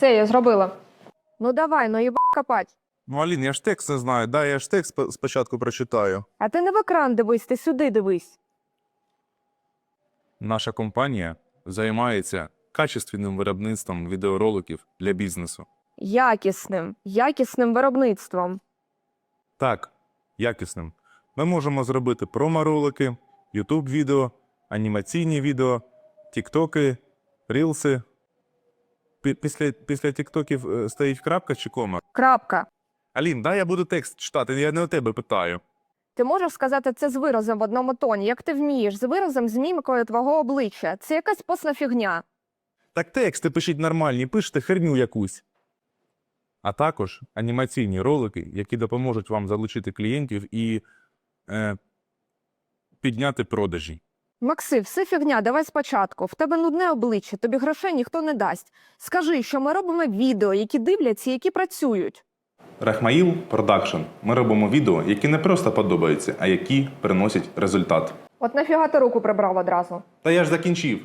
Все, я зробила. Ну давай, ну їба копать. Ну, Алін, я ж текст не знаю. Да, я ж текст сп- спочатку прочитаю. А ти не в екран дивись, ти сюди дивись. Наша компанія займається качественним виробництвом відеороликів для бізнесу. Якісним, якісним виробництвом. Так, якісним. Ми можемо зробити промо-ролики, YouTube відео, анімаційні відео, тіктоки, рілси. Пі- Після, після тіктоків е, стоїть крапка чи кома? Крапка. Алін, да, я буду текст читати, я не у тебе питаю. Ти можеш сказати це з виразом в одному тоні, як ти вмієш, з виразом з мімікою твого обличчя. Це якась посна фігня. Так тексти пишіть нормальні, пишете херню якусь. А також анімаційні ролики, які допоможуть вам залучити клієнтів і е, підняти продажі. Максим, все фігня, давай спочатку. В тебе нудне обличчя, тобі грошей ніхто не дасть. Скажи, що ми робимо відео, які дивляться, які працюють. Рахмаїл Продакшн. Ми робимо відео, які не просто подобаються, а які приносять результат. От нафіга ти руку прибрав одразу. Та я ж закінчив.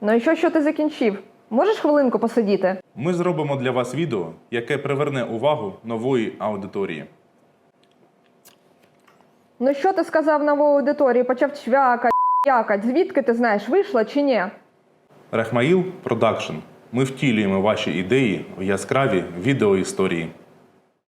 Ну і що, що ти закінчив? Можеш хвилинку посидіти? Ми зробимо для вас відео, яке приверне увагу нової аудиторії. Ну що ти сказав новій аудиторії? Почав чвякать, якать. Звідки ти знаєш, вийшла чи ні? Рахмаїл Продакшн. Ми втілюємо ваші ідеї в яскраві відеоісторії.